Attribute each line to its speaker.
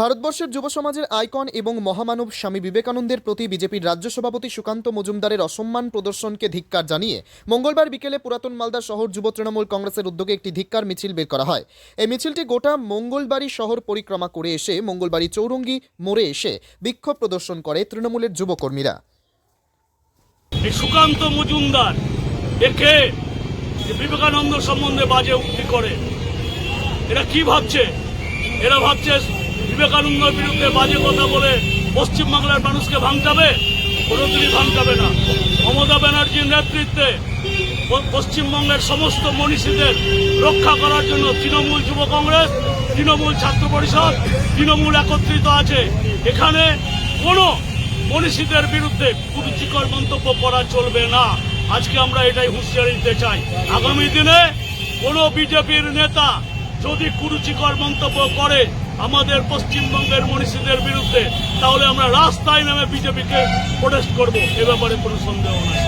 Speaker 1: ভারতবর্ষের যুব সমাজের আইকন এবং মহামানব স্বামী বিবেকানন্দের প্রতি বিজেপির রাজ্য সভাপতি সুকান্ত মজুমদারের অসম্মান প্রদর্শনকে ধিক্কার জানিয়ে মঙ্গলবার বিকেলে পুরাতন মালদা শহর যুব তৃণমূল কংগ্রেসের উদ্যোগে একটি ধিক্কার মিছিল বের করা হয়। এই মিছিলটি গোটা মঙ্গলবাড়ি শহর পরিক্রমা করে এসে মঙ্গলবাড়ি চৌরঙ্গি মোড়ে এসে বিক্ষোভ প্রদর্শন করে তৃণমূলের যুবকর্মীরা।
Speaker 2: সুকান্ত মজুমদার একে বিবেকানন্দ সম্বন্ধে বাজে উক্তি করে, এরা কি ভাবছে? এরা ভাবছে বিবেকানন্দের বিরুদ্ধে বাজে কথা বলে পশ্চিমবাংলার মানুষকে ভাঙচাবে কোনোদিনই ভাঙচাবে না। মমতা ব্যানার্জির নেতৃত্বে পশ্চিমবঙ্গের সমস্ত মনীষীদের রক্ষা করার জন্য তৃণমূল যুব কংগ্রেস, তৃণমূল ছাত্র পরিষদ, তৃণমূল একত্রিত আছে। এখানে কোনো মনীষীদের বিরুদ্ধে কুরুচিকর মন্তব্য করা চলবে না। আজকে আমরা এটাই হুঁশিয়ারি দিতে চাই। আগামী দিনে কোনো বিজেপির নেতা যদি কুরুচিকর মন্তব্য করে আমাদের পশ্চিমবঙ্গের মনীষীদের বিরুদ্ধে, তাহলে আমরা রাস্তায় নামে বিজেপিকে প্রোটেস্ট করব। এ ব্যাপারে কোনো সন্দেহ নাই।